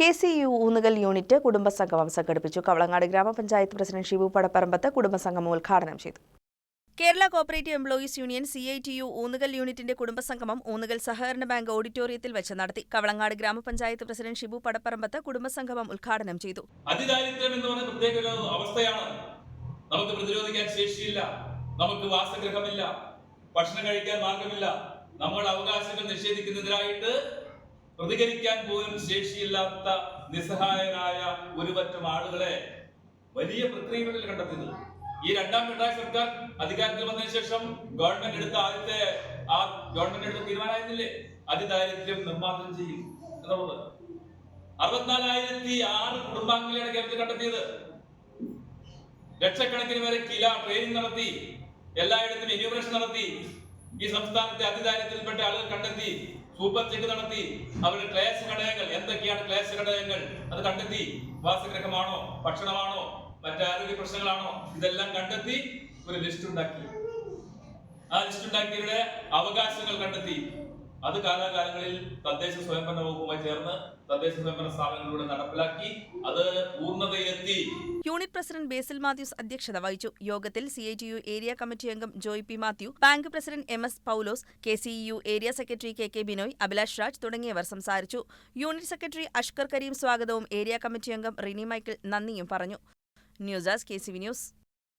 K C U Oonnukal unit കുടുംബസംഗമം സംഘടിപ്പിച്ചു. കവളങ്ങാട് ഗ്രാമപഞ്ചായത്ത് president Shibu Padapparambath കുടുംബസംഗമം ഉദ്ഘാടനം ചെയ്തു. Kerala cooperative employees union C I T U Oonnukal യൂണിറ്റിന്റെ കുടുംബസംഗമം ഊന്നുകൽ സഹകരണ ബാങ്ക് ഓഡിറ്റോറിയത്തിൽ വെച്ച് നടത്തി. കവളങ്ങാട് ഗ്രാമപഞ്ചായത്ത് പ്രസിഡന്റ് ഷിബു പടപ്പറമ്പത്ത് കുടുംബസംഗമം ഉദ്ഘാടനം ചെയ്തു. അതിദാരിദ്ര്യം എന്ന് പറഞ്ഞ പ്രത്യേക ഒരു അവസ്ഥയാണ്. നമുക്ക് പ്രതിരോധിക്കാൻ ശേഷിയില്ല. നമുക്ക് വാസഗൃഹമില്ല. ഭക്ഷണം കഴിക്കാൻ മാർഗമില്ല നമ്മൾ അവകാശങ്ങൾ നിഷേധിക്കുന്നതിനായിട്ട് പ്രതികരിക്കാൻ പോലും ശേഷിയില്ലാത്ത നിസ്സഹായരായ ഒരു പറ്റം ആളുകളെ വലിയ പ്രക്രിയകളിൽ കണ്ടെത്തിയത് ഈ രണ്ടാം പിണറായി സർക്കാർ അധികാരത്തിൽ വന്നതിന് ശേഷം ഗവൺമെന്റ് എടുത്ത ആദ്യത്തെ ആ ഗവൺമെന്റ് എടുത്ത തീരുമാനമായിരുന്നില്ലേ? അതിദാരിദ്ര്യം നിർമ്മാർജനം ചെയ്യും. എന്നുള്ളത് അറുപത്തിനാലായിരത്തി ആറ് കുടുംബാംഗങ്ങളെയാണ് കേരളത്തിൽ കണ്ടെത്തിയത്. ലക്ഷക്കണക്കിന് പേരെ കില ട്രെയിനിങ് നടത്തി എല്ലായിടത്തും എന്യൂമറേഷൻ നടത്തി ഈ സംസ്ഥാനത്തെ അതിദാരിദ്ര്യത്തിൽപ്പെട്ട ആളുകൾ കണ്ടെത്തി. സൂപ്പർ ചെക്ക് നടത്തി. അവരുടെ ക്ലേശ ഘടകങ്ങൾ എന്തൊക്കെയാണ് ക്ലേശ ഘടകങ്ങൾ? അത് കണ്ടെത്തി. വാസഗ്രഹമാണോ? ഭക്ഷണമാണോ? മറ്റാരോഗ്യ പ്രശ്നങ്ങളാണോ? ഇതെല്ലാം കണ്ടെത്തി ഒരു ലിസ്റ്റ് ഉണ്ടാക്കി. ആ ലിസ്റ്റ് ഉണ്ടാക്കിയവരുടെ അവകാശങ്ങൾ കണ്ടെത്തി. അത് കാലാകാലങ്ങളിൽ തദ്ദേശ സ്വയംഭരണ വകുപ്പുമായി ചേർന്ന് തദ്ദേശ സ്വയംഭരണ സ്ഥാപനങ്ങളിലൂടെ നടപ്പിലാക്കി. അത് പൂർണതയെത്തി യൂണിറ്റ് പ്രസിഡന്റ് ബേസിൽ മാത്യൂസ് അധ്യക്ഷത വഹിച്ചു. യോഗത്തിൽ C I T U area committee അംഗം Joy P Mathew bank president M S Paulose K C U area secretary K K Binoy Abhilash Raj തുടങ്ങിയവർ സംസാരിച്ചു. യൂണിറ്റ് സെക്രട്ടറി അഷ്കർ കരീം സ്വാഗതവും ഏരിയ കമ്മിറ്റി അംഗം Rini Michael നന്ദിയും പറഞ്ഞു. News desk K C V news.